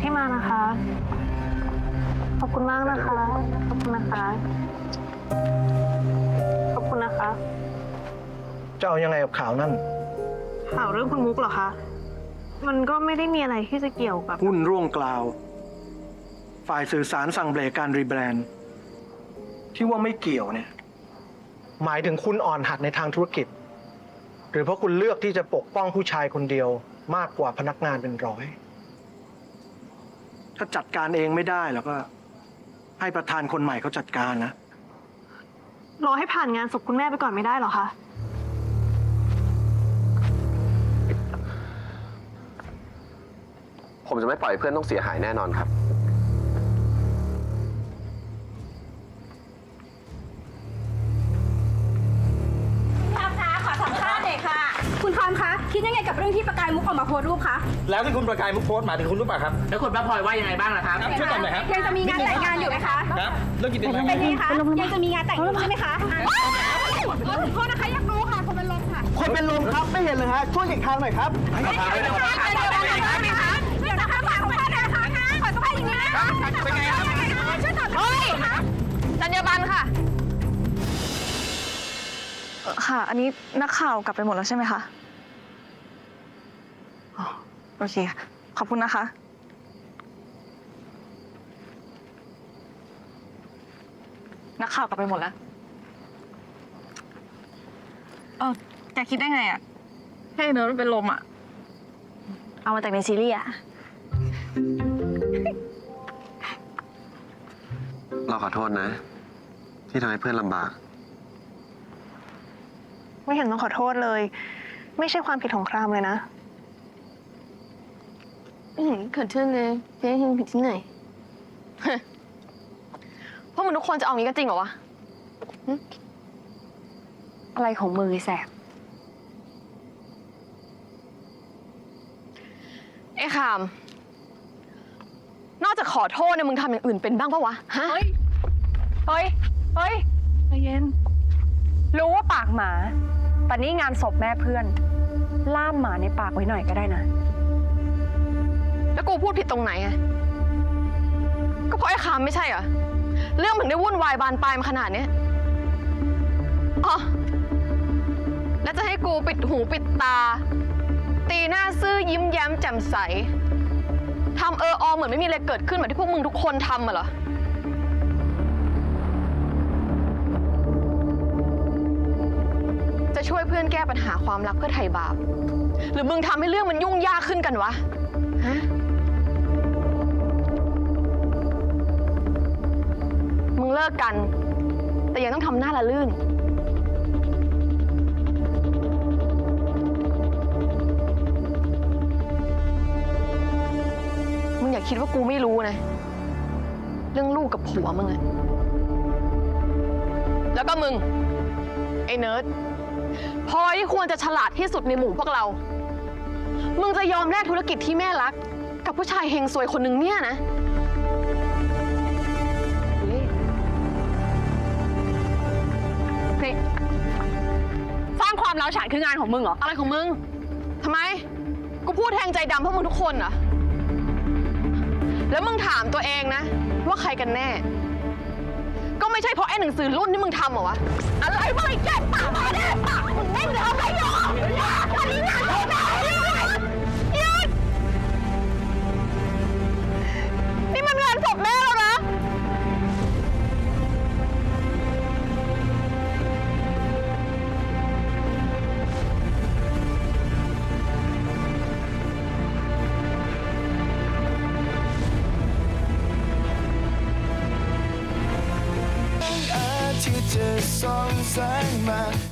ที่มานะคะ ขอบคุณมากนะคะ ขอบคุณนะคะ ขอบคุณนะคะ จะเอายังไงกับข่าวนั่น ข่าวเรื่องคุณมุกเหรอคะ มันก็ไม่ได้มีอะไรที่จะเกี่ยวกับ หุ้นร่วงกล่าว ฝ่ายสื่อสารสั่งเบรกการรีแบรนด์ ที่ว่าไม่เกี่ยวเนี่ย หมายถึงคุณอ่อนหัดในทางธุรกิจ หรือเพราะคุณเลือกที่จะปกป้องผู้ชายคนเดียวมากกว่าพนักงานเป็นร้อย ถ้าจัดการเองไม่ได้แล้วก็ ให้ประธานคนใหม่เขาจัดการนะ รอให้ผ่านงานศพคุณแม่ไปก่อนไม่ได้เหรอคะ ผมจะไม่ปล่อยให้เพื่อนต้องเสียหายแน่นอนครับ เรื่องที่ประกายมุกออกมาโพสต์รูปคะแล้วที่คุณประกายมุกโพสต์หมายถึงคุณรู้ป่ะครับ แล้วคุณพระพลอยว่ายังไงบ้างล่ะครับ ช่วยตอบหน่อยครับ ยังจะมีงานแต่งงานอยู่ไหมคะครับเรื่องกินเป็นไงเป็นไงคะ ยังจะมีงานแต่งอยู่ใช่ไหมคะขอโทษนะคะอยากรู้ค่ะคนเป็นลมค่ะ คนเป็นลมครับไม่เห็นเลยฮะช่วยอีกทางหน่อยครับเดี๋ยวนะคะเดี๋ยวนะคะเดี๋ยวนะคะขอสัมภาษณ์นะคะขอสัมภาษณ์อย่างนี้นะคะเป็นไงครับช่วยตอบหน่อยค่ะจัญญาบันค่ะค่ะ อันนี้นักข่าวกลับไปหมดแล้วใช่ไหมคะอ๋อ โอเคค่ะ ขอบคุณนะคะ นักข่าวกลับไปหมดแล้ว เออแกคิดได้ไงอะให้เนิร์ดมันเป็นลมอะเอามาจากในซีรีส์อะเราขอโทษนะ ที่ทำให้เพื่อนลำบาก ไม่เห็นต้องขอโทษเลย ไม่ใช่ความผิดของครามเลยนะ ไม่เห็นเกิดขึ้นเลยเจ๊เห็นผิดที่ไหน พวกมึงทุกคนจะเอางี้กันจริงเหรอวะหึอะไรของมือไอ้แสบ ไอ้ขาม นอกจากขอโทษเนี่ยมึงทำอย่างอื่นเป็นบ้างปะวะ ฮะ เฮ้ย เฮ้ย เฮ้ยใจเย็น รู้ว่าปากหมาแต่นี่งานศพแม่เพื่อน ล่ามหมาในปากไว้หน่อยก็ได้นะ แล้วกูพูดผิดตรงไหนอะก็เพราะไอ้ขามไม่ใช่เหรอ เรื่องมันได้วุ่นวายบานปลายมาขนาดเนี้ยอ๋อแล้วจะให้กูปิดหูปิดตา ตีหน้าซื่อยิ้มแย้มแจ่มใสทำเอออเหมือนไม่มีอะไรเกิดขึ้นเหมือนที่พวกมึงทุกคนทำอะเหรอจะช่วยเพื่อนแก้ปัญหาความรักเพื่อไถ่บาป หรือมึงทำให้เรื่องมันยุ่งยากขึ้นกันวะฮะ ลิกกัน แต่ยังต้องทำหน้าละลื่น มึงอย่าคิดว่ากูไม่รู้นะ เรื่องลูกกับผัวมึงอะแล้วก็มึง ไอ้เนิร์ดพลอยที่ควรจะฉลาดที่สุดในหมู่พวกเรา มึงจะยอมแลกธุรกิจที่แม่รัก กับผู้ชายเฮงซวยคนหนึ่งเนี่ยนะ ฉานคืองานของมึงเหรอ อะไรของมึงทำไม กูพูดแทงใจดำเพราะมึงทุกคนเหรอ แล้วมึงถามตัวเองนะ ว่าใครกันแน่ ก็ไม่ใช่เพราะไอ้หนังสือรุ่นที่มึงทำเหรอวะ อะไรวะไอ้แก่ปากมาแน่ปากมึงไม่ทำอะไรหรอกอันนี้งานของนาย ส่องแสงมา